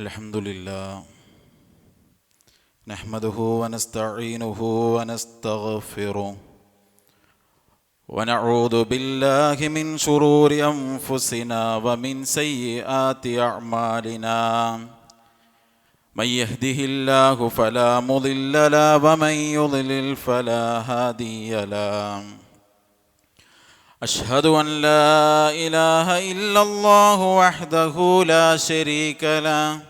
الحمد لله. نحمده ونستعينه ونستغفره. ونعوذ بالله من شرور أنفسنا ومن سيئات أعمالنا. من يهده الله فلا مضل له ومن يضلل فلا هادي له. أشهد أن لا إله إلا الله وحده لا شريك له.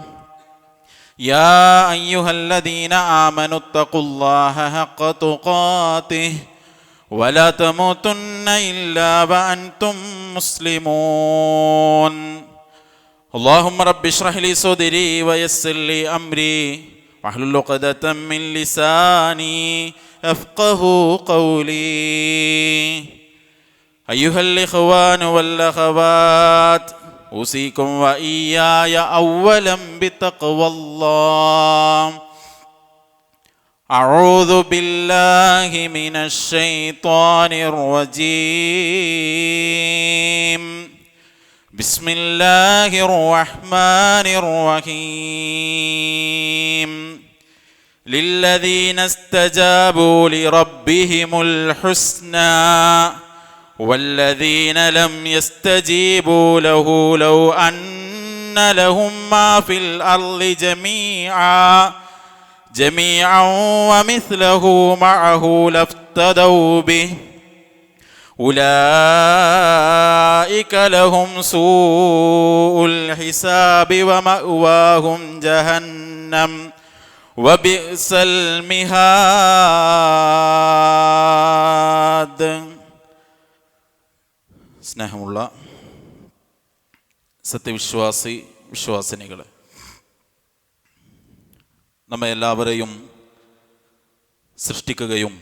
يا أيها الذين آمنوا اتقوا الله حق تقاته ولا تموتن إلا وأنتم مسلمون. اللهم رب اشرح لي صدري ويسر لي أمري. واحلل عقدة من لساني أفقه قولي. أيها الإخوان والأخوات أوصيكم وإياي أولا بتقوى الله. أعوذ بالله من الشيطان الرجيم. بسم الله الرحمن الرحيم. للذين استجابوا لربهم الحسنى. والذين لم يستجيبوا له لو أن لهم ما في الأرض جميعا جميعا ومثله معه لافتدوا به. أولئك لهم سوء الحساب ومأواهم جهنم وبئس المهاد. സ്നേഹമുള്ള സത്യവിശ്വാസി വിശ്വാസിനികൾ നമ്മെ എല്ലാവരെയും സൃഷ്ടിക്കുകയും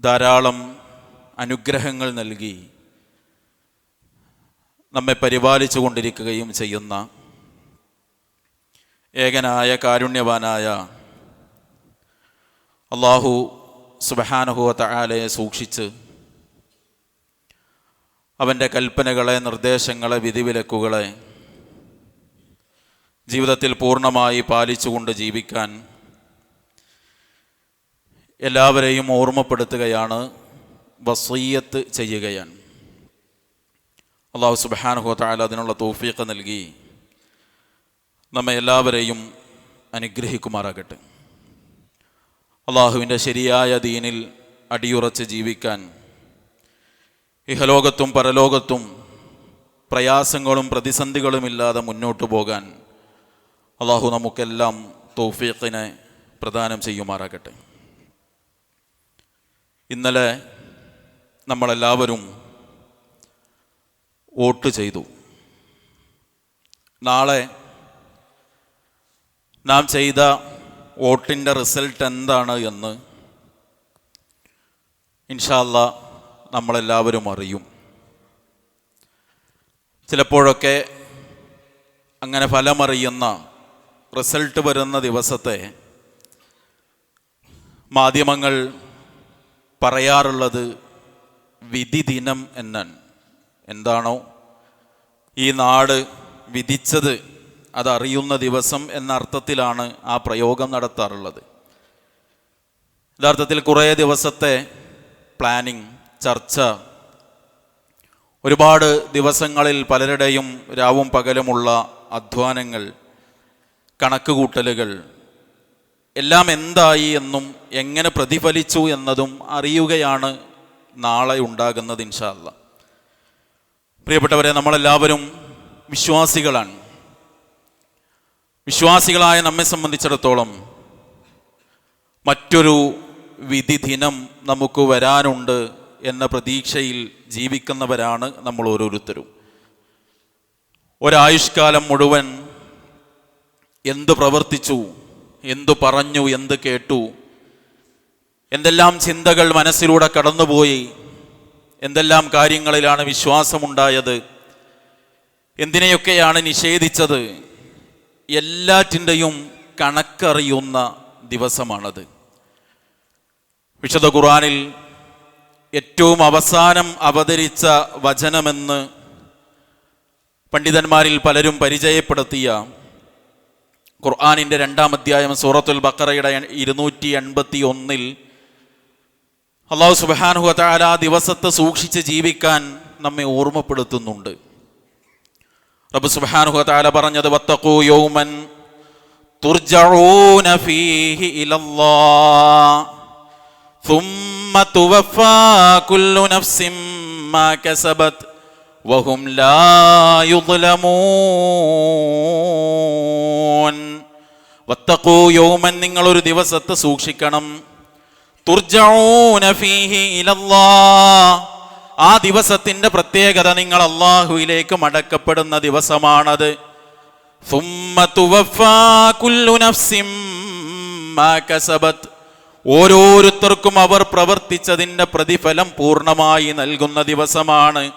ധാരാളം അനുഗ്രഹങ്ങൾ നൽകി നമ്മെ പരിപാലിച്ചു കൊണ്ടിരിക്കുകയും ചെയ്യുന്ന ഏകനായ കാരുണ്യവാനായ അള്ളാഹു സുബഹാനുഹുവ തആലയെ സൂക്ഷിച്ച് അവന്റെ കൽപ്പനകളെ നിർദ്ദേശങ്ങളെ വിധിവിലക്കുകളെ ജീവിതത്തിൽ പൂർണമായി പാലിച്ചുകൊണ്ട് ജീവിക്കാൻ എല്ലാവരെയും ഓർമ്മപ്പെടുത്തുകയാണ് വസീയത്ത് ചെയ്യുകയാണ്. അള്ളാഹു സുബാനുഹോത്തായാല അതിനുള്ള തോഫീക്ക് നൽകി നമ്മെ എല്ലാവരെയും അനുഗ്രഹിക്കുമാറാകട്ടെ. അള്ളാഹുവിന്റെ ശരിയായ ദീനിൽ അടിയുറച്ച് ജീവിക്കാൻ ഇഹലോകത്തും പരലോകത്തും പ്രയാസങ്ങളും പ്രതിസന്ധികളുമില്ലാതെ മുന്നോട്ട് പോകാൻ അള്ളാഹു നമുക്കെല്ലാം തൗഫീഖിനെ പ്രദാനം ചെയ്യുമാറാകട്ടെ. ഇന്നലെ നമ്മളെല്ലാവരും വോട്ട് ചെയ്തു. നാളെ നാം ചെയ്ത വോട്ടിന്റെ റിസൾട്ട് എന്താണ് എന്ന് ഇൻഷാല്ല നമ്മളെല്ലാവരും അറിയും. ചിലപ്പോഴൊക്കെ അങ്ങനെ ഫലമറിയുന്ന റിസൾട്ട് വരുന്ന ദിവസത്തെ മാധ്യമങ്ങൾ പറയാറുള്ളത് വിധി ദിനം എന്നാണ്. എന്താണോ? ഈ നാട് വിധിച്ചത് അതറിയുന്ന ദിവസം എന്ന അർത്ഥത്തിലാണ് ആ പ്രയോഗം നടത്താറുള്ളത്. യഥാർത്ഥത്തിൽ കുറേ ദിവസത്തെ പ്ലാനിങ് ചർച്ച. ഒരുപാട് ദിവസങ്ങളിൽ പലരുടെയും രാവും പകലുമുള്ള അധ്വാനങ്ങൾ കണക്കുകൂട്ടലുകൾ. എല്ലാം എന്തായി എന്നും എങ്ങനെ പ്രതിഫലിച്ചു എന്നതും അറിയുകയാണ് നാളെ ഉണ്ടാകുന്നത് ഇൻഷാല്ല പ്രിയപ്പെട്ടവരെ നമ്മളെല്ലാവരും വിശ്വാസികളാണ്. വിശ്വാസികളായ നമ്മെ സംബന്ധിച്ചിടത്തോളം മറ്റൊരു വിധി ദിനം നമുക്ക് വരാനുണ്ട് എന്ന പ്രതീക്ഷയിൽ ജീവിക്കുന്നവരാണ് നമ്മൾ ഓരോരുത്തരും. ഒരായുഷ്കാലം മുഴുവൻ എന്തു പ്രവർത്തിച്ചു എന്തു പറഞ്ഞു എന്ത് കേട്ടു എന്തെല്ലാം ചിന്തകൾ മനസ്സിലൂടെ കടന്നുപോയി എന്തെല്ലാം കാര്യങ്ങളിലാണ് വിശ്വാസമുണ്ടായത് എന്തിനെയൊക്കെയാണ് നിഷേധിച്ചത് എല്ലാറ്റിന്റെയും കണക്കറിയുന്ന ദിവസമാണത്. വിശുദ്ധ ഖുറാനിൽ ഏറ്റവും അവസാനം അവതരിച്ച വചനമെന്ന് പണ്ഡിതന്മാരിൽ പലരും പരിചയപ്പെടുത്തിയ ഖുർആാനിന്റെ രണ്ടാം അധ്യായം സൂറത്തുൽ ബക്കറയുടെ ഇരുന്നൂറ്റി എൺപത്തി ഒന്നിൽ അള്ളാഹു സുബാനുഹ താല ആ ദിവസത്തെ സൂക്ഷിച്ച് ജീവിക്കാൻ നമ്മെ ഓർമ്മപ്പെടുത്തുന്നുണ്ട്. റബ്ബ് സുബ്ഹാനഹു വതആല പറഞ്ഞത് വത്തക്കൂ യൗമൻ തുർജഊന ഫീഹി ثم توفى كل نفس ما كسبت وهم لا يظلمون വത്തഖൂ യൗമൻ നിങ്ങൾ ഒരു ദിവസത്തെ സൂക്ഷിക്കണം തുർജഊന ഫീഹി ഇലല്ലാഹ് ആ ദിവസത്തിന്റെ പ്രത്യേകത നിങ്ങൾ അള്ളാഹുവിലേക്ക് മടക്കപ്പെടുന്ന ദിവസമാണത് ثم توفى كل نفس ما كسبت ഓരോരുത്തർക്കും അവർ പ്രവർത്തിച്ചതിന്റെ പ്രതിഫലം പൂർണമായി നൽകുന്ന ദിവസമാണ്.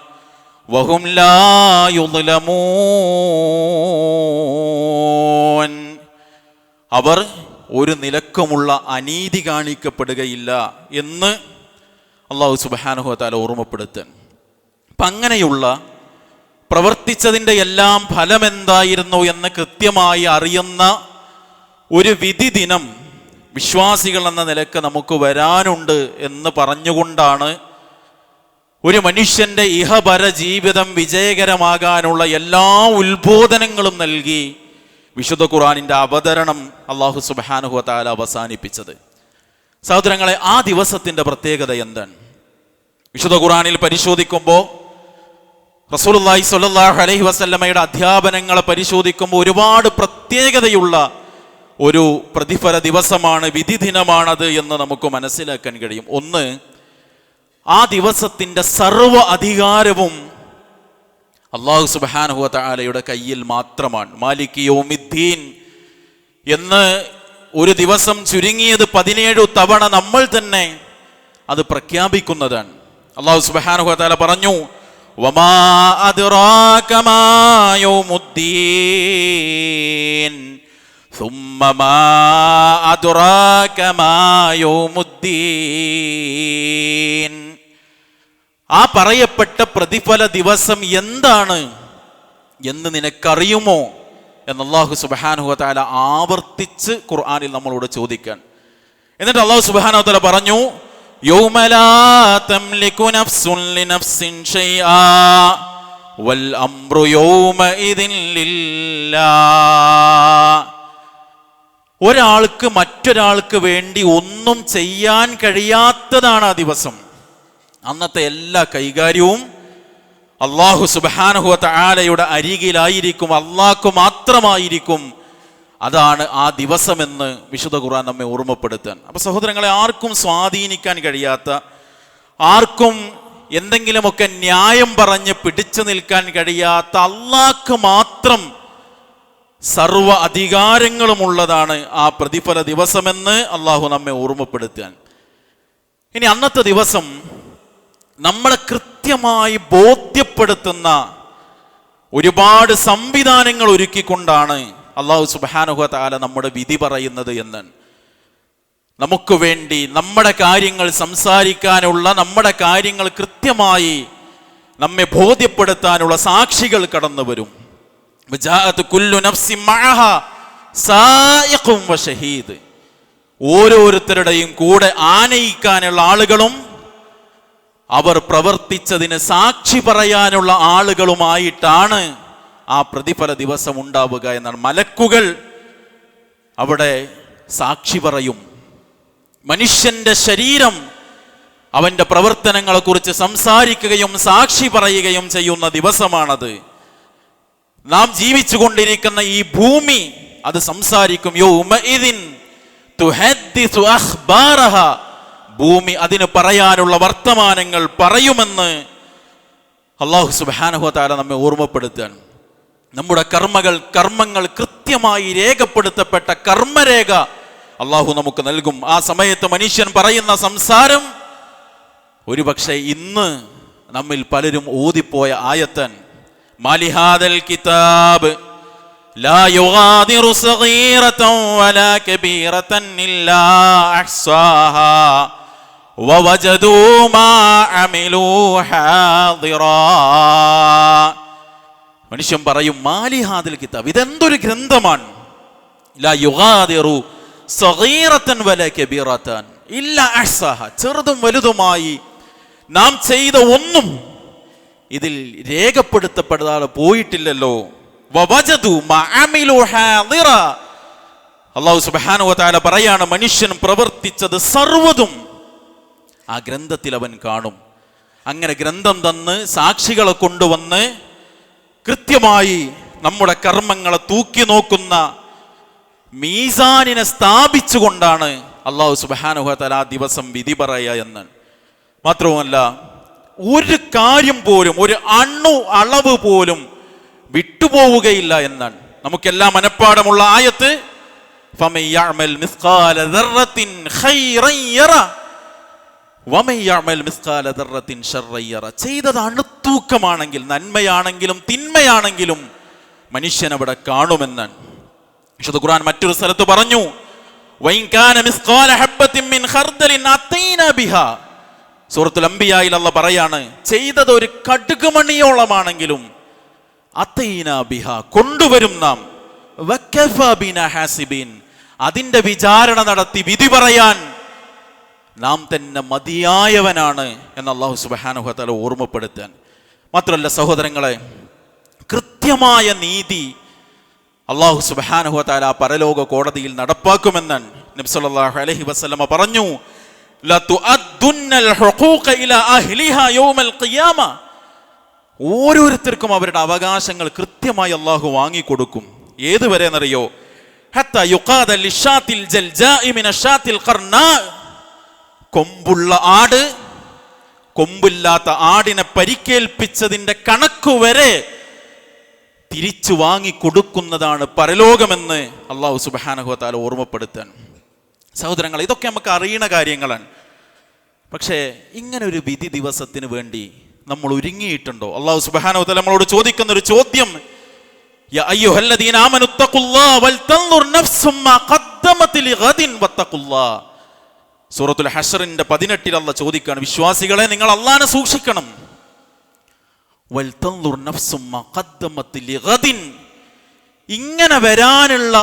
അവർ ഒരു നിലക്കുമുള്ള അനീതി കാണിക്കപ്പെടുകയില്ല എന്ന് അള്ളാഹു സുബാനുഹു താല ഓർമ്മപ്പെടുത്താൻ അപ്പം അങ്ങനെയുള്ള പ്രവർത്തിച്ചതിന്റെ എല്ലാം ഫലം എന്തായിരുന്നു എന്ന് കൃത്യമായി അറിയുന്ന ഒരു വിധി ദിനം വിശ്വാസികൾ എന്ന നിലയ്ക്ക് നമുക്ക് വരാനുണ്ട് എന്ന് പറഞ്ഞുകൊണ്ടാണ് ഒരു മനുഷ്യന്റെ ഇഹപര ജീവിതം വിജയകരമാകാനുള്ള എല്ലാ ഉത്ബോധനങ്ങളും നൽകി വിശുദ്ധ ഖുറാനിന്റെ അവതരണം അള്ളാഹു സുബാനുഹു താല അവസാനിപ്പിച്ചത്. സഹോദരങ്ങളെ ആ ദിവസത്തിന്റെ പ്രത്യേകത എന്താണ്? വിശുദ്ധ ഖുറാനിൽ പരിശോധിക്കുമ്പോൾ റസൂലുള്ളാഹി സ്വല്ലല്ലാഹു അലൈഹി വസല്ലമയുടെ അധ്യാപനങ്ങളെ പരിശോധിക്കുമ്പോൾ ഒരുപാട് പ്രത്യേകതയുള്ള ഒരു പ്രതിഫല ദിവസമാണ് വിധി ദിനമാണത് എന്ന് നമുക്ക് മനസ്സിലാക്കാൻ കഴിയും. ഒന്ന് ആ ദിവസത്തിന്റെ സർവ അധികാരവും അള്ളാഹു സുബാനുഹു താലയുടെ കയ്യിൽ മാത്രമാണ്. മാലിക് യോമിദ്ദീൻ എന്ന് ഒരു ദിവസം ചുരുങ്ങിയത് പതിനേഴു തവണ നമ്മൾ തന്നെ അത് പ്രഖ്യാപിക്കുന്നതാണ്. അള്ളാഹു സുബാനുഹു താല പറഞ്ഞു വമാ ثم ما أدراك ما يوم الدين ആ പറയപ്പെട്ട പ്രതിഫല ദിവസം എന്താണ് എന്ന് നിനക്കറിയുമോ എന്ന് അള്ളാഹു സുബാനുഹു താല ആവർത്തിച്ച് ഖുർആാനിൽ നമ്മളോട് ചോദിക്കാൻ എന്നിട്ട് അള്ളാഹു സുബാനു താല പറഞ്ഞു يوم ഒരാൾക്ക് മറ്റൊരാൾക്ക് വേണ്ടി ഒന്നും ചെയ്യാൻ കഴിയാത്തതാണ് ആ ദിവസം. അന്നത്തെ എല്ലാ കൈകാര്യവും അള്ളാഹു സുബാനുഹുവ ആലയുടെ അരികിലായിരിക്കും അള്ളാഹ്ക്ക് മാത്രമായിരിക്കും. അതാണ് ആ ദിവസമെന്ന് വിശുദ്ധ ഖുർആൻ നമ്മെ ഓർമ്മപ്പെടുത്താൻ. അപ്പൊ സഹോദരങ്ങളെ ആർക്കും സ്വാധീനിക്കാൻ കഴിയാത്ത ആർക്കും എന്തെങ്കിലുമൊക്കെ ന്യായം പറഞ്ഞ് പിടിച്ചു നിൽക്കാൻ കഴിയാത്ത അള്ളാഹ്ക്ക് മാത്രം സർവ അധികാരങ്ങളുമുള്ളതാണ് ആ പ്രതിഫല ദിവസമെന്ന് അള്ളാഹു നമ്മെ ഓർമ്മപ്പെടുത്താൻ. ഇനി അന്നത്തെ ദിവസം നമ്മളെ കൃത്യമായി ബോധ്യപ്പെടുത്തുന്ന ഒരുപാട് സംവിധാനങ്ങൾ ഒരുക്കിക്കൊണ്ടാണ് അള്ളാഹു സുബാനുഹ താല നമ്മുടെ വിധി പറയുന്നത് എന്ന്. നമുക്ക് വേണ്ടി നമ്മുടെ കാര്യങ്ങൾ സംസാരിക്കാനുള്ള നമ്മുടെ കാര്യങ്ങൾ കൃത്യമായി നമ്മെ ബോധ്യപ്പെടുത്താനുള്ള സാക്ഷികൾ കടന്നു വരും ഓരോരുത്തരുടെയും കൂടെ ആനയിക്കാനുള്ള ആളുകളും അവർ പ്രവർത്തിച്ചതിന് സാക്ഷി പറയാനുള്ള ആളുകളുമായിട്ടാണ് ആ പ്രതിഫല ദിവസം ഉണ്ടാവുക എന്നാണ്. മലക്കുകൾ അവിടെ സാക്ഷി പറയും. മനുഷ്യന്റെ ശരീരം അവന്റെ പ്രവർത്തനങ്ങളെക്കുറിച്ച് സംസാരിക്കുകയും സാക്ഷി പറയുകയും ചെയ്യുന്ന ദിവസമാണത്. നാം ജീവിച്ചു കൊണ്ടിരിക്കുന്ന ഈ ഭൂമി അത് സംസാരിക്കും യോ അഖ്ബാറഹ. ഭൂമി അതിന് പറയാനുള്ള വർത്തമാനങ്ങൾ പറയുമെന്ന് അള്ളാഹു സുബ്ഹാനഹു തആല നമ്മെ ഓർമ്മപ്പെടുത്തുകയാണ്. നമ്മുടെ കർമ്മകൾ കർമ്മങ്ങൾ കൃത്യമായി രേഖപ്പെടുത്തപ്പെട്ട കർമ്മരേഖ അള്ളാഹു നമുക്ക് നൽകും. ആ സമയത്ത് മനുഷ്യൻ പറയുന്ന സംസാരം ഒരുപക്ഷെ ഇന്ന് നമ്മിൽ പലരും ഓതിപ്പോയ ആയത്തൻ. മാലിഹാദൽ കിതാബ് لا يغادر صغيرة ولا كبيرة إلا أحصاها ووجدوا ما عملوا حاضرا മനുഷ്യൻ പറയും മാലിഹാദിൽ കിതാബ് ഇതെന്തൊരു ഗ്രന്ഥമാണ് ലാ യുഗാദിറു സഗീറത്തൻ വല കബീറത്തൻ ഇല്ല അഹ്സാഹ ചെറുതും വലുതുമായി നാം ചെയ്ത ഒന്നും ഇതിൽ രേഖപ്പെടുത്തപ്പെടാതെ പോയിട്ടില്ലല്ലോ. അള്ളാഹു സുബ്ഹാനഹു വതആല പറയാണ് മനുഷ്യൻ പ്രവർത്തിച്ചത് സർവതും ആ ഗ്രന്ഥത്തിൽ അവൻ കാണും. അങ്ങനെ ഗ്രന്ഥം തന്ന് സാക്ഷികളെ കൊണ്ടുവന്ന് കൃത്യമായി നമ്മുടെ കർമ്മങ്ങളെ തൂക്കി നോക്കുന്ന മീസാനിനെ സ്ഥാപിച്ചുകൊണ്ടാണ് അള്ളാഹു സുബാനുഹത്തല ആ ദിവസം വിധി പറയുക എന്ന്. മാത്രവുമല്ല ഒരു കാര്യം പോലും ഒരു അണ്ണു അളവ് പോലും വിട്ടുപോവുകയില്ല എന്നാണ്. നമുക്കെല്ലാം മനഃപ്പാടമുള്ള ആയത്ത് ചെയ്തത് അണുത്തൂക്കമാണെങ്കിൽ നന്മയാണെങ്കിലും തിന്മയാണെങ്കിലും മനുഷ്യൻ അവിടെ കാണുമെന്നാണ്. വിശുദ്ധ ഖുർആൻ മറ്റൊരു സ്ഥലത്ത് പറഞ്ഞു വൈകാന മിസ്കാല ഹബ്ബത്തിൻ മിൻ അത്തൈന ബിഹാ സൂറത്തുൽ അംബിയായിൽ അല്ല പറയാണ് ചെയ്തത് ഒരു കടുകുമണിയോളമാണെങ്കിലും അത്തൈന ബിഹ കൊണ്ടുവരും നാം. ഹാസിബീൻ. അതിന്റെ വിചാരണ നടത്തി വിധി പറയാൻ നാം തന്നെ മതിയായവനാണ് എന്ന് അള്ളാഹു സുബാനുഹത്തല തല ഓർമ്മപ്പെടുത്താൻ. മാത്രമല്ല സഹോദരങ്ങളെ കൃത്യമായ നീതി അള്ളാഹു സുബാനുഹത്താല പരലോക കോടതിയിൽ നടപ്പാക്കുമെന്ന് നബ്സല്ലാഹു അലഹി വസ്ലമ പറഞ്ഞു. ഓരോരുത്തർക്കും അവരുടെ അവകാശങ്ങൾ കൃത്യമായി അള്ളാഹു വാങ്ങിക്കൊടുക്കും. ഏതുവരെ എന്നറിയോ കൊമ്പുള്ള ആട് കൊമ്പില്ലാത്ത ആടിനെ പരിക്കേൽപ്പിച്ചതിന്റെ കണക്ക് വരെ തിരിച്ചു വാങ്ങിക്കൊടുക്കുന്നതാണ് പരലോകമെന്ന് അള്ളാഹു സുബാനഹുത്താല ഓർമ്മപ്പെടുത്താൻ. സഹോദരങ്ങൾ ഇതൊക്കെ നമുക്ക് അറിയണ കാര്യങ്ങളാണ്. പക്ഷേ ഇങ്ങനെ ഒരു വിധി ദിവസത്തിന് വേണ്ടി നമ്മൾ ഒരുങ്ങിയിട്ടുണ്ടോ? അള്ളാഹു സുബാനോ തല നമ്മളോട് ചോദിക്കുന്ന ഒരു ചോദ്യം സൂറത്തുൽ ഹഷറിന്റെ വിശ്വാസികളെ നിങ്ങൾ അള്ളാനെ സൂക്ഷിക്കണം. ഇങ്ങനെ വരാനുള്ള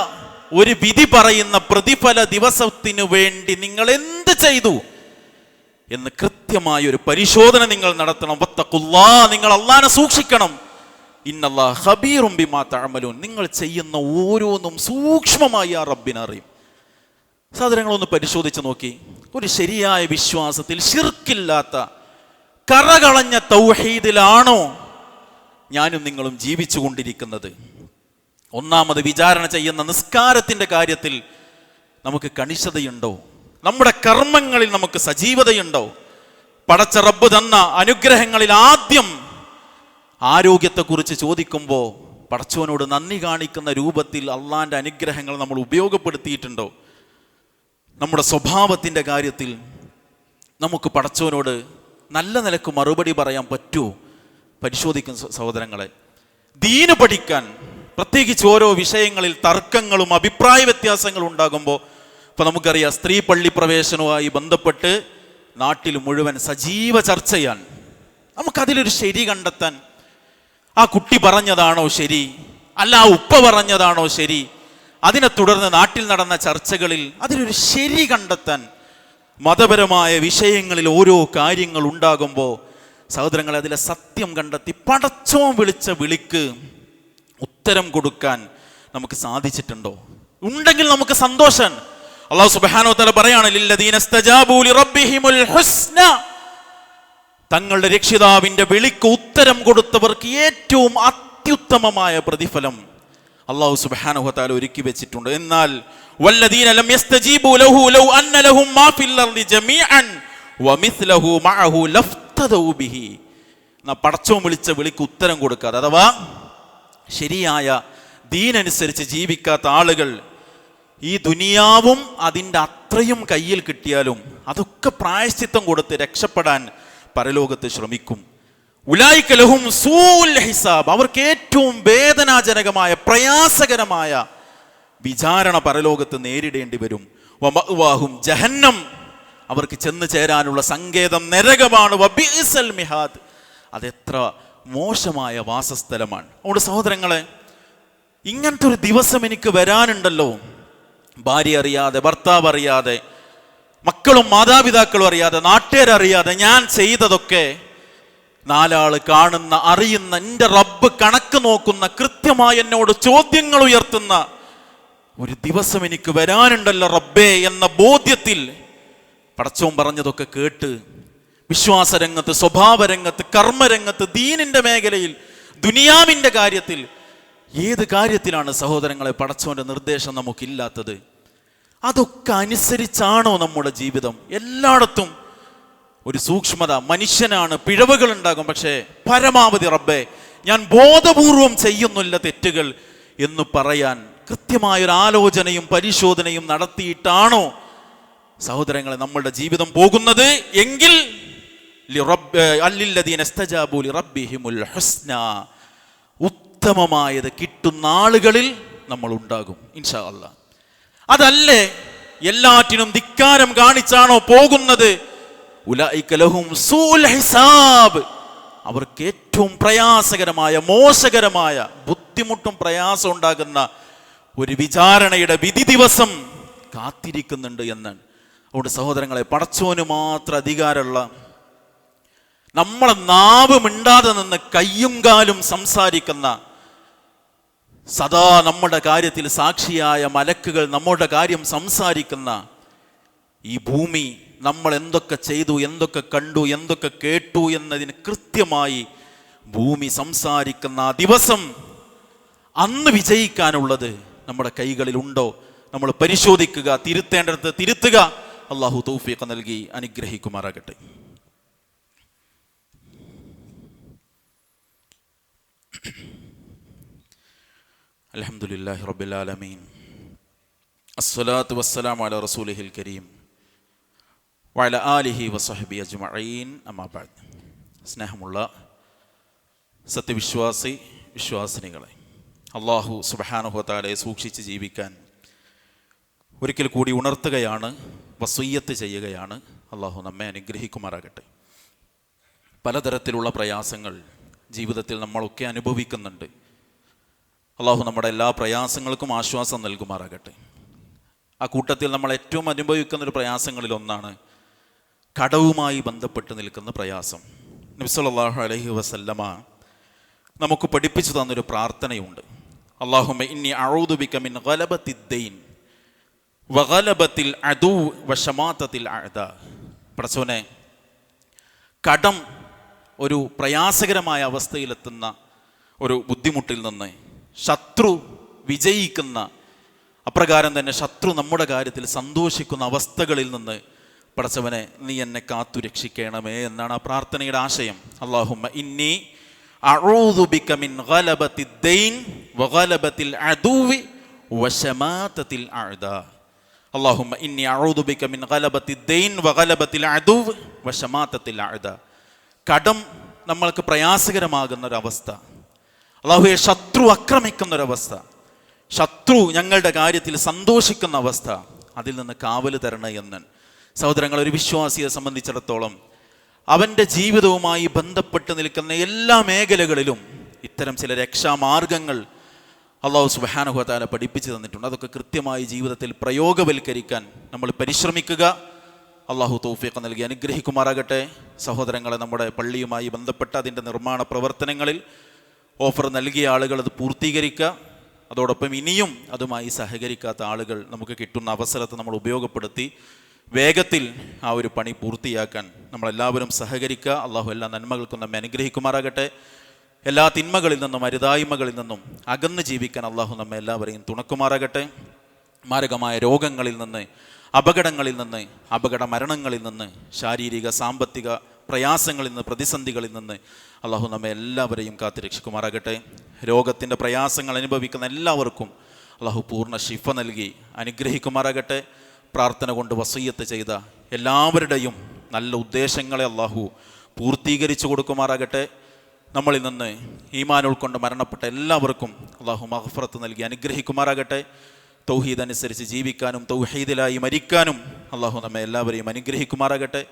ഒരു വിധി പറയുന്ന പ്രതിഫല ദിവസത്തിനു വേണ്ടി നിങ്ങൾ എന്ത് ചെയ്തു? എന്ന് കൃത്യമായ ഒരു പരിശോധന നിങ്ങൾ നടത്തണം. വത്തഖുല്ലാ നിങ്ങൾ അള്ളാനെ സൂക്ഷിക്കണം. ഇന്നല്ലാ ഹബീറും ബിമാ തഴമലൂൻ നിങ്ങൾ ചെയ്യുന്ന ഓരോന്നും സൂക്ഷ്മമായി ആ റബ്ബിനറിയും സാധനങ്ങളൊന്ന് പരിശോധിച്ച് നോക്കി. ഒരു ശരിയായ വിശ്വാസത്തിൽ ശിർക്കില്ലാത്ത കറകളഞ്ഞ തൗഹീദിലാണോ ഞാനും നിങ്ങളും ജീവിച്ചു കൊണ്ടിരിക്കുന്നത് ഒന്നാമത് വിചാരണ ചെയ്യുന്ന നിസ്കാരത്തിന്റെ കാര്യത്തിൽ നമുക്ക് കണിശതയുണ്ടോ? നമ്മുടെ കർമ്മങ്ങളിൽ നമുക്ക് സജീവതയുണ്ടോ? പടച്ച റബ്ബ് തന്ന അനുഗ്രഹങ്ങളിൽ ആദ്യം ആരോഗ്യത്തെക്കുറിച്ച് ചോദിക്കുമ്പോൾ പടച്ചവനോട് നന്ദി കാണിക്കുന്ന രൂപത്തിൽ അള്ളാന്റെ അനുഗ്രഹങ്ങൾ നമ്മൾ ഉപയോഗപ്പെടുത്തിയിട്ടുണ്ടോ? നമ്മുടെ സ്വഭാവത്തിന്റെ കാര്യത്തിൽ നമുക്ക് പടച്ചവനോട് നല്ല നിലയ്ക്ക് മറുപടി പറയാൻ പറ്റുമോ പരിശോധിക്കും സഹോദരങ്ങളെ. ദീന് പഠിക്കാൻ പ്രത്യേകിച്ച് ഓരോ വിഷയങ്ങളിൽ തർക്കങ്ങളും അഭിപ്രായ വ്യത്യാസങ്ങളും ഉണ്ടാകുമ്പോൾ ഇപ്പൊ നമുക്കറിയാം സ്ത്രീ പള്ളി പ്രവേശനവുമായി ബന്ധപ്പെട്ട് നാട്ടിൽ മുഴുവൻ സജീവ ചർച്ചയാണ്. നമുക്കതിലൊരു ശരി കണ്ടെത്താൻ ആ കുട്ടി പറഞ്ഞതാണോ ശരി? അല്ല ആ ഉപ്പ പറഞ്ഞതാണോ ശരി? അതിനെ തുടർന്ന് നാട്ടിൽ നടന്ന ചർച്ചകളിൽ അതിലൊരു ശരി കണ്ടെത്താൻ മതപരമായ വിഷയങ്ങളിൽ ഓരോ കാര്യങ്ങൾ ഉണ്ടാകുമ്പോൾ സഹോദരങ്ങളെ അതിലെ സത്യം കണ്ടെത്തി പടച്ചോം വിളിച്ച വിളിക്ക് ഉത്തരം കൊടുക്കാൻ നമുക്ക് സാധിച്ചിട്ടുണ്ടോ? ഉണ്ടെങ്കിൽ നമുക്ക് സന്തോഷം. അള്ളാഹു സുബ്ഹാനഹു വ തആല പറയാണ് തങ്ങളുടെ രക്ഷിതാവിന്റെ വിളിക്ക് ഉത്തരം കൊടുത്തവർക്ക് ഏറ്റവും അത്യുത്തമമായ പ്രതിഫലം അള്ളാഹു സുബ്ഹാനഹു വ തആല ഒരുക്കി വെച്ചിട്ടുണ്ട്. എന്നാൽ പടച്ചോൻ വിളിച്ച വിളിക്ക് ഉത്തരം കൊടുക്കാതെ അഥവാ ശരിയായ ദീനനുസരിച്ച് ജീവിക്കാത്ത ആളുകൾ ഈ ദുനിയാവും അതിന്റെ അത്രയും കയ്യിൽ കിട്ടിയാലും അതൊക്കെ പ്രായശ്ചിത്തം കൊടുത്ത് രക്ഷപ്പെടാൻ പരലോകത്ത് ശ്രമിക്കും. ഉലായിക്ക ലഹും സൂൽ ഹിസാബ് അവർക്ക് ഏറ്റവും വേദനാജനകമായ പ്രയാസകരമായ വിചാരണ പരലോകത്ത് നേരിടേണ്ടി വരും. വാഹും ജഹന്നം അവർക്ക് ചെന്ന് ചേരാനുള്ള സങ്കേതം നരകമാണ്. മിഹാദ്. അതെത്ര മോശമായ വാസസ്ഥലമാണ്. അവിടെ സഹോദരങ്ങളെ ഇങ്ങനത്തെ ഒരു ദിവസം എനിക്ക് വരാനുണ്ടല്ലോ. ഭാര്യ അറിയാതെ ഭർത്താവ് അറിയാതെ മക്കളും മാതാപിതാക്കളും അറിയാതെ നാട്ടുകാരറിയാതെ ഞാൻ ചെയ്തതൊക്കെ നാലാൾ കാണുന്ന അറിയുന്ന എന്റെ റബ്ബ് കണക്ക് നോക്കുന്ന കൃത്യമായി എന്നോട് ചോദ്യങ്ങൾ ഉയർത്തുന്ന ഒരു ദിവസം എനിക്ക് വരാനുണ്ടല്ലോ റബ്ബേ എന്ന ബോധ്യത്തിൽ പടച്ചവും പറഞ്ഞതൊക്കെ കേട്ട് വിശ്വാസരംഗത്ത് സ്വഭാവരംഗത്ത് കർമ്മരംഗത്ത് ദീനിന്റെ മേഖലയിൽ ദുനിയാവിന്റെ കാര്യത്തിൽ ഏത് കാര്യത്തിലാണ് സഹോദരങ്ങളെ പടച്ചവന്റെ നിർദ്ദേശം നമുക്കില്ലാത്തത്? അതൊക്കെ അനുസരിച്ചാണോ നമ്മുടെ ജീവിതം? എല്ലായിടത്തും ഒരു സൂക്ഷ്മത മനുഷ്യനാണ് പിഴവുകൾ ഉണ്ടാകും പക്ഷേ പരമാവധി റബ്ബെ ഞാൻ ബോധപൂർവം ചെയ്യുന്നില്ല തെറ്റുകൾ എന്ന് പറയാൻ കൃത്യമായൊരു ആലോചനയും പരിശോധനയും നടത്തിയിട്ടാണോ സഹോദരങ്ങളെ നമ്മളുടെ ജീവിതം പോകുന്നത്? എങ്കിൽ ഉത്തമമായത് കിട്ടുന്ന ആളുകളിൽ നമ്മൾ ഉണ്ടാകും ഇൻഷാ അല്ല അതല്ലേ എല്ലാറ്റിനും ധിക്കാരം കാണിച്ചാണോ പോകുന്നത്? ഹിസാബ്. അവർക്ക് ഏറ്റവും പ്രയാസകരമായ മോശകരമായ ബുദ്ധിമുട്ടും പ്രയാസം ഉണ്ടാകുന്ന ഒരു വിചാരണയുടെ വിധി ദിവസം കാത്തിരിക്കുന്നുണ്ട് എന്നാണ്. അതുകൊണ്ട് സഹോദരങ്ങളെ പടച്ചോന് മാത്രം അധികാരമുള്ള നമ്മളെ നാവ് മിണ്ടാതെ നിന്ന് കയ്യും കാലും സംസാരിക്കുന്ന സദാ നമ്മുടെ കാര്യത്തിൽ സാക്ഷിയായ മലക്കുകൾ നമ്മുടെ കാര്യം സംസാരിക്കുന്ന ഈ ഭൂമി നമ്മൾ എന്തൊക്കെ ചെയ്തു എന്തൊക്കെ കണ്ടു എന്തൊക്കെ കേട്ടു എന്നതിന് കൃത്യമായി ഭൂമി സംസാരിക്കുന്ന ദിവസം അന്ന് വിജയിക്കാനുള്ളത് നമ്മുടെ കൈകളിലുണ്ടോ നമ്മൾ പരിശോധിക്കുക തിരുത്തേണ്ടടുത്ത് തിരുത്തുക. അള്ളാഹു തൗഫീഖ് നൽകി അനുഗ്രഹിക്കുമാറാകട്ടെ. അലഹമുല്ലാഹി റബ്ബുലാലമീൻ അസ്സലാത്തു വസ്സലാം അല റസൂലിഹിൽ കരീം. വല ആലിഹി വസഹബി അജ്മഈൻ. അമ്മാബാദ് സ്നേഹമുള്ള സത്യവിശ്വാസി വിശ്വാസിനികളെ അള്ളാഹു സുബഹാനുഹത്താലെ സൂക്ഷിച്ച് ജീവിക്കാൻ ഒരിക്കൽ കൂടി ഉണർത്തുകയാണ് വസൂയ്യത്ത് ചെയ്യുകയാണ്. അള്ളാഹു നമ്മെ അനുഗ്രഹിക്കുമാറാകട്ടെ. പലതരത്തിലുള്ള പ്രയാസങ്ങൾ ജീവിതത്തിൽ നമ്മളൊക്കെ അനുഭവിക്കുന്നുണ്ട്. അള്ളാഹു നമ്മുടെ എല്ലാ പ്രയാസങ്ങൾക്കും ആശ്വാസം നൽകുമാറാകട്ടെ. ആ കൂട്ടത്തിൽ നമ്മൾ ഏറ്റവും അനുഭവിക്കുന്ന ഒരു പ്രയാസങ്ങളിൽ ഒന്നാണ് കടവുമായി ബന്ധപ്പെട്ട് നിൽക്കുന്ന പ്രയാസം. നബ്സല്ലാഹു അലഹി വസല്ലമ നമുക്ക് പഠിപ്പിച്ചു തന്നൊരു പ്രാർത്ഥനയുണ്ട്. അള്ളാഹുമ ഇന്നി മിൻ കടം ഒരു പ്രയാസകരമായ അവസ്ഥയിലെത്തുന്ന ഒരു ബുദ്ധിമുട്ടിൽ നിന്ന് ശത്രു വിജയിക്കുന്ന അപ്രകാരം തന്നെ ശത്രു നമ്മുടെ കാര്യത്തിൽ സന്തോഷിക്കുന്ന അവസ്ഥകളിൽ നിന്ന് പടച്ചവനെ നീ എന്നെ കാത്തു രക്ഷിക്കണമേ എന്നാണ് ആ പ്രാർത്ഥനയുടെ ആശയം. അള്ളാഹുമ്മ ഇന്നി അഴൂതുബിക്കമിൻ വശമാതത്തിൽ അഅദാ. അള്ളാഹുമ്മ ഇന്നി അഴൂതുബിക്കമിൻ വഗലബത്തിൽ അദുവ് വശമാതത്തിൽ അഅദാ. കടം നമ്മൾക്ക് പ്രയാസകരമാകുന്ന ഒരവസ്ഥ അള്ളാഹുയെ ശത്രു ആക്രമിക്കുന്ന ഒരവസ്ഥ ശത്രു ഞങ്ങളുടെ കാര്യത്തിൽ സന്തോഷിക്കുന്ന അവസ്ഥ അതിൽ നിന്ന് കാവൽ തരണ എന്ന്. സഹോദരങ്ങൾ ഒരു വിശ്വാസിയെ സംബന്ധിച്ചിടത്തോളം അവന്റെ ജീവിതവുമായി ബന്ധപ്പെട്ട് നിൽക്കുന്ന എല്ലാ മേഖലകളിലും ഇത്തരം ചില രക്ഷാമാർഗങ്ങൾ അള്ളാഹു സുബാനുഹത്താല പഠിപ്പിച്ചു തന്നിട്ടുണ്ട്. അതൊക്കെ കൃത്യമായി ജീവിതത്തിൽ പ്രയോഗവൽക്കരിക്കാൻ നമ്മൾ പരിശ്രമിക്കുക. അള്ളാഹു തൗഫീഖ് നൽകി അനുഗ്രഹിക്കുമാറാകട്ടെ. സഹോദരങ്ങളെ നമ്മുടെ പള്ളിയുമായി ബന്ധപ്പെട്ട അതിന്റെ നിർമ്മാണ പ്രവർത്തനങ്ങളിൽ ഓഫർ നൽകിയ ആളുകൾ അത് പൂർത്തീകരിക്കുക. അതോടൊപ്പം ഇനിയും അതുമായി സഹകരിക്കാത്ത ആളുകൾ നമുക്ക് കിട്ടുന്ന അവസരത്തെ നമ്മൾ ഉപയോഗപ്പെടുത്തി വേഗത്തിൽ ആ ഒരു പണി പൂർത്തിയാക്കാൻ നമ്മളെല്ലാവരും സഹകരിക്കുക. അള്ളാഹു എല്ലാ നന്മകൾക്കും നമ്മെ അനുഗ്രഹിക്കുമാറാകട്ടെ. എല്ലാ തിന്മകളിൽ നിന്നും അരുതായ്മകളിൽ നിന്നും അകന്ന് ജീവിക്കാൻ അള്ളാഹു നമ്മെ എല്ലാവരെയും തുണക്കുമാറാകട്ടെ. മാരകമായ രോഗങ്ങളിൽ നിന്ന് അപകടങ്ങളിൽ നിന്ന് അപകട മരണങ്ങളിൽ നിന്ന് ശാരീരിക സാമ്പത്തിക പ്രയാസങ്ങളിൽ നിന്ന് പ്രതിസന്ധികളിൽ നിന്ന് അള്ളാഹു നമ്മെ എല്ലാവരെയും കാത്തു രക്ഷിക്കുമാറാകട്ടെ. രോഗത്തിന്റെ പ്രയാസങ്ങൾ അനുഭവിക്കുന്ന എല്ലാവർക്കും അള്ളാഹു പൂർണ ശിഫ നൽകി അനുഗ്രഹിക്കുമാറാകട്ടെ. പ്രാർത്ഥന കൊണ്ട് വസയ്യത്ത് ചെയ്ത എല്ലാവരുടെയും നല്ല ഉദ്ദേശങ്ങളെ അള്ളാഹു പൂർത്തീകരിച്ചു കൊടുക്കുമാറാകട്ടെ. നമ്മളിൽ നിന്ന് ഈമാൻ ഉൾക്കൊണ്ട് മരണപ്പെട്ട എല്ലാവർക്കും അള്ളാഹു മഹഫറത്ത് നൽകി അനുഗ്രഹിക്കുമാറാകട്ടെ. തൗഹീദ് അനുസരിച്ച് ജീവിക്കാനും തൗഹീദിലായി മരിക്കാനും അള്ളാഹു നമ്മെ എല്ലാവരെയും അനുഗ്രഹിക്കുമാറാകട്ടെ.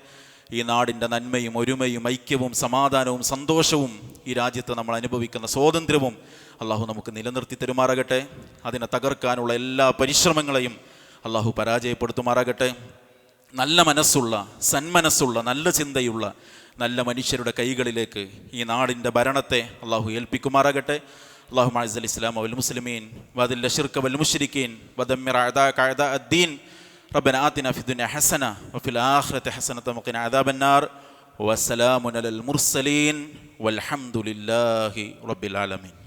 ഈ നാടിന്റെ നന്മയും ഒരുമയും ഐക്യവും സമാധാനവും സന്തോഷവും ഈ രാജ്യത്ത് നമ്മൾ അനുഭവിക്കുന്ന സ്വാതന്ത്ര്യവും അള്ളാഹു നമുക്ക് നിലനിർത്തി തരുമാറാകട്ടെ. അതിനെ തകർക്കാനുള്ള എല്ലാ പരിശ്രമങ്ങളെയും അള്ളാഹു പരാജയപ്പെടുത്തുമാറാകട്ടെ. നല്ല മനസ്സുള്ള സന്മനസ്സുള്ള നല്ല ചിന്തയുള്ള നല്ല മനുഷ്യരുടെ കൈകളിലേക്ക് ഈ നാടിന്റെ ഭരണത്തെ അള്ളാഹു ഏൽപ്പിക്കുമാറാകട്ടെ. اللهم اعز الاسلام والمسلمين واذل الشرك والمشركين ودمر اعداءك اعداء الدين. ربنا آتنا في الدنيا حسنة وفي الآخرة حسنة وقنا عذاب النار. وسلام على المرسلين والحمد لله رب العالمين.